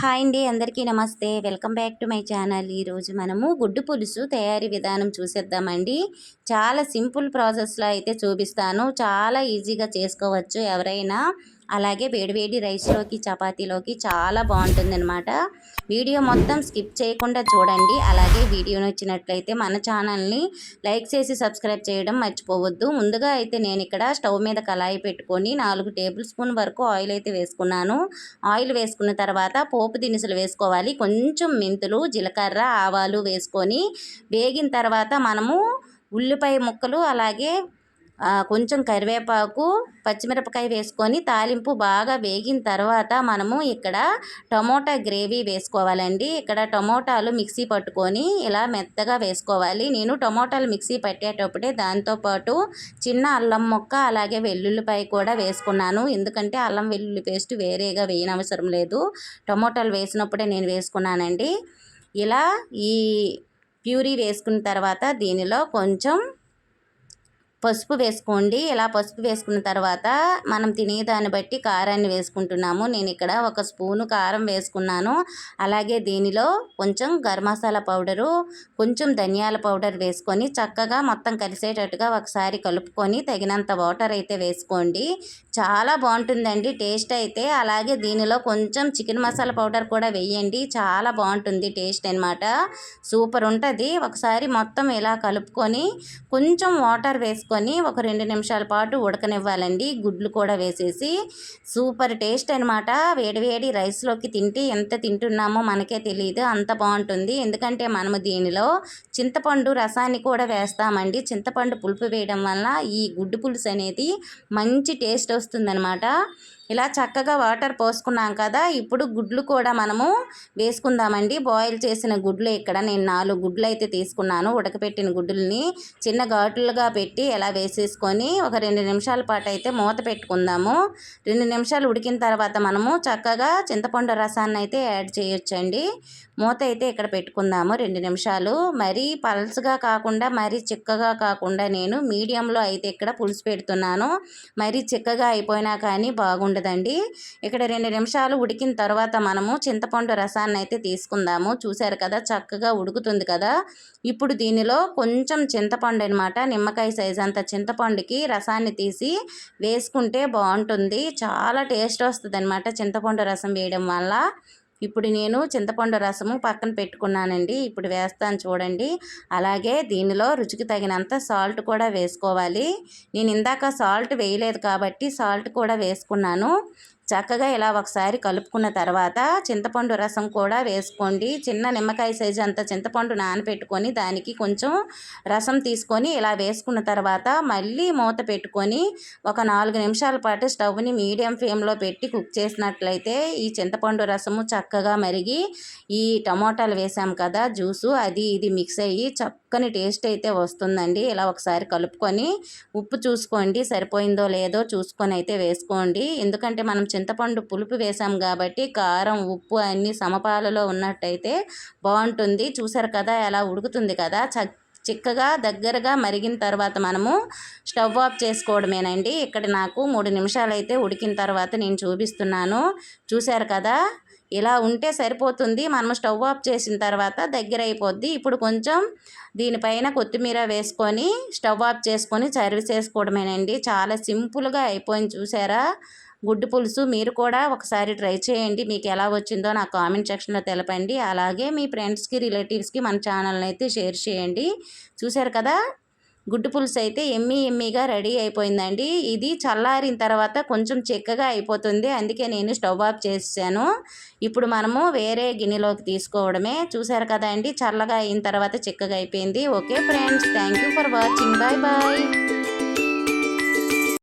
Hi అండి అందరికీ నమస్తే. Welcome back to my channel. ఈరోజు మనము గుడ్డు పులుసు తయారీ విధానం చూసేద్దామండి. చాలా సింపుల్ ప్రాసెస్లో అయితే చూపిస్తాను. చాలా ఈజీగా చేసుకోవచ్చు ఎవరైనా. అలాగే వేడివేడి రైస్లోకి చపాతీలోకి చాలా బాగుంటుందన్నమాట. వీడియో మొత్తం స్కిప్ చేయకుండా చూడండి. అలాగే వీడియో నచ్చినట్లయితే మన ఛానల్ని లైక్ చేసి సబ్స్క్రైబ్ చేయడం మర్చిపోవద్దు. ముందుగా అయితే నేను ఇక్కడ స్టవ్ మీద కళాయి పెట్టుకొని నాలుగు టేబుల్ స్పూన్ వరకు ఆయిల్ అయితే వేసుకున్నాను. ఆయిల్ వేసుకున్న తర్వాత పోపు దినుసులు వేసుకోవాలి. కొంచెం మెంతులు జీలకర్ర ఆవాలు వేసుకొని వేగిన తర్వాత మనము ఉల్లిపాయ ముక్కలు అలాగే కొంచెం కరివేపాకు పచ్చిమిరపకాయ వేసుకొని తాలింపు బాగా వేగిన తర్వాత మనము ఇక్కడ టమోటా గ్రేవీ వేసుకోవాలండి. ఇక్కడ టమోటాలు మిక్సీ పట్టుకొని ఇలా మెత్తగా వేసుకోవాలి. నేను టమోటాలు మిక్సీ పట్టేటప్పుడే దాంతోపాటు చిన్న అల్లం మొక్క అలాగే వెల్లుల్లిపాయ కూడా వేసుకున్నాను. ఎందుకంటే అల్లం వెల్లుల్లి పేస్ట్ వేరేగా వేయనవసరం లేదు. టమోటాలు వేసినప్పుడే నేను వేసుకున్నానండి. ఇలా ఈ ప్యూరీ వేసుకున్న తర్వాత దీనిలో కొంచెం పసుపు వేసుకోండి. ఇలా పసుపు వేసుకున్న తర్వాత మనం తినేదాన్ని బట్టి కారాన్ని వేసుకుంటున్నాము. నేను ఇక్కడ ఒక స్పూను కారం వేసుకున్నాను. అలాగే దీనిలో కొంచెం గరం మసాలా పౌడరు కొంచెం ధనియాల పౌడర్ వేసుకొని చక్కగా మొత్తం కలిసేటట్టుగా ఒకసారి కలుపుకొని తగినంత వాటర్ అయితే వేసుకోండి. చాలా బాగుంటుందండి టేస్ట్ అయితే. అలాగే దీనిలో కొంచెం చికెన్ మసాలా పౌడర్ కూడా వేయండి. చాలా బాగుంటుంది టేస్ట్ అనమాట సూపర్ ఉంటుంది. ఒకసారి మొత్తం ఇలా కలుపుకొని కొంచెం వాటర్ వేసుకొని తీసుకొని ఒక రెండు నిమిషాల పాటు ఉడకనివ్వాలండి. గుడ్లు కూడా వేసేసి సూపర్ టేస్ట్ అనమాట వేడివేడి రైస్లోకి తింటే ఎంత తింటున్నామో మనకే తెలియదు అంత బాగుంటుంది. ఎందుకంటే మనము దీనిలో చింతపండు రసాన్ని కూడా వేస్తామండి. చింతపండు పులుపు వేయడం వల్ల ఈ గుడ్డు పులుసు అనేది మంచి టేస్ట్ వస్తుందనమాట ఇలా చక్కగా వాటర్ పోసుకున్నాం కదా ఇప్పుడు గుడ్లు కూడా మనము వేసుకుందామండి. బాయిల్ చేసిన గుడ్లు ఇక్కడ నేను నాలుగు గుడ్లు అయితే తీసుకున్నాను. ఉడకపెట్టిన గుడ్లని చిన్న ఘాటులుగా పెట్టి ఎలా వేసేసుకొని ఒక రెండు నిమిషాల పాటు అయితే మూత పెట్టుకుందాము. రెండు నిమిషాలు ఉడికిన తర్వాత మనము చక్కగా చింతపండు రసాన్ని అయితే యాడ్ చేయొచ్చండి. మూత అయితే ఇక్కడ పెట్టుకుందాము రెండు నిమిషాలు. మరీ పల్స్గా కాకుండా మరీ చిక్కగా కాకుండా నేను మీడియంలో అయితే ఇక్కడ పులుసు పెడుతున్నాను. మరీ చిక్కగా అయిపోయినా కానీ ఉండదండి ఇక్కడ రెండు నిమిషాలు ఉడికిన తర్వాత మనము చింతపండు రసాన్ని అయితే తీసుకుందాము. చూశారు కదా చక్కగా ఉడుకుతుంది కదా. ఇప్పుడు దీనిలో కొంచెం చింతపండు అనమాట నిమ్మకాయ సైజ్ అంత చింతపండుకి రసాన్ని తీసి వేసుకుంటే బాగుంటుంది. చాలా టేస్ట్ వస్తుంది అనమాట చింతపండు రసం వేయడం వల్ల. ఇప్పుడు నేను చింతపండు రసము పక్కన పెట్టుకున్నానండి. ఇప్పుడు వేస్తాను చూడండి. అలాగే దీనిలో రుచికి తగినంత సాల్ట్ కూడా వేసుకోవాలి. నేను ఇందాక సాల్ట్ వేయలేదు కాబట్టి సాల్ట్ కూడా వేసుకున్నాను. చక్కగా ఇలా ఒకసారి కలుపుకున్న తర్వాత చింతపండు రసం కూడా వేసుకోండి. చిన్న నిమ్మకాయ సైజు అంత చింతపండు నానపెట్టుకొని దానికి కొంచెం రసం తీసుకొని ఇలా వేసుకున్న తర్వాత మళ్ళీ మూత పెట్టుకొని ఒక నాలుగు నిమిషాల పాటు స్టవ్ని మీడియం ఫ్లేమ్లో పెట్టి కుక్ చేసినట్లయితే ఈ చింతపండు రసము చక్కగా మరిగి ఈ టమోటాలు వేసాం కదా జ్యూసు అది ఇది మిక్స్ అయ్యి చక్కని టేస్ట్ అయితే వస్తుందండి. ఇలా ఒకసారి కలుపుకొని ఉప్పు చూసుకోండి. సరిపోయిందో లేదో చూసుకొని అయితే వేసుకోండి. ఎందుకంటే మనం చింతపండు పులుపు వేసాం కాబట్టి కారం ఉప్పు అన్నీ సమపాలలో ఉన్నట్టయితే బాగుంటుంది. చూసారు కదా ఎలా ఉడుకుతుంది కదా. చ చిక్కగా దగ్గరగా మరిగిన తర్వాత మనము స్టవ్ ఆఫ్ చేసుకోవడమేనండి. ఇక్కడ నాకు మూడు నిమిషాలు అయితే ఉడికిన తర్వాత నేను చూపిస్తున్నాను. చూశారు కదా ఇలా ఉంటే సరిపోతుంది. మనం స్టవ్ ఆఫ్ చేసిన తర్వాత దగ్గర అయిపోద్ది. ఇప్పుడు కొంచెం దీనిపైన కొత్తిమీర వేసుకొని స్టవ్ ఆఫ్ చేసుకొని సర్వ్ చేసుకోవడమేనండి. చాలా సింపుల్గా అయిపోయింది. చూసారా? గుడ్డు పులుసు మీరు కూడా ఒకసారి ట్రై చేయండి. మీకు ఎలా వచ్చిందో నాకు కామెంట్ సెక్షన్లో తెలపండి. అలాగే మీ ఫ్రెండ్స్కి రిలేటివ్స్కి మన ఛానల్ని అయితే షేర్ చేయండి. చూశారు కదా? గుడ్డు పులుసు అయితే ఎమ్మి ఎమ్మిగా రెడీ అయిపోయిందండి. ఇది చల్లారిన తర్వాత కొంచెం చిక్కగా అయిపోతుంది. అందుకే నేను స్టవ్ ఆఫ్ చేసాను ఇప్పుడు మనము వేరే గిన్నెలోకి తీసుకోవడమే. చూసారు కదా అండి? చల్లగా అయిన తర్వాత చిక్కగా అయిపోయింది. Okay friends thank for watching. Bye bye.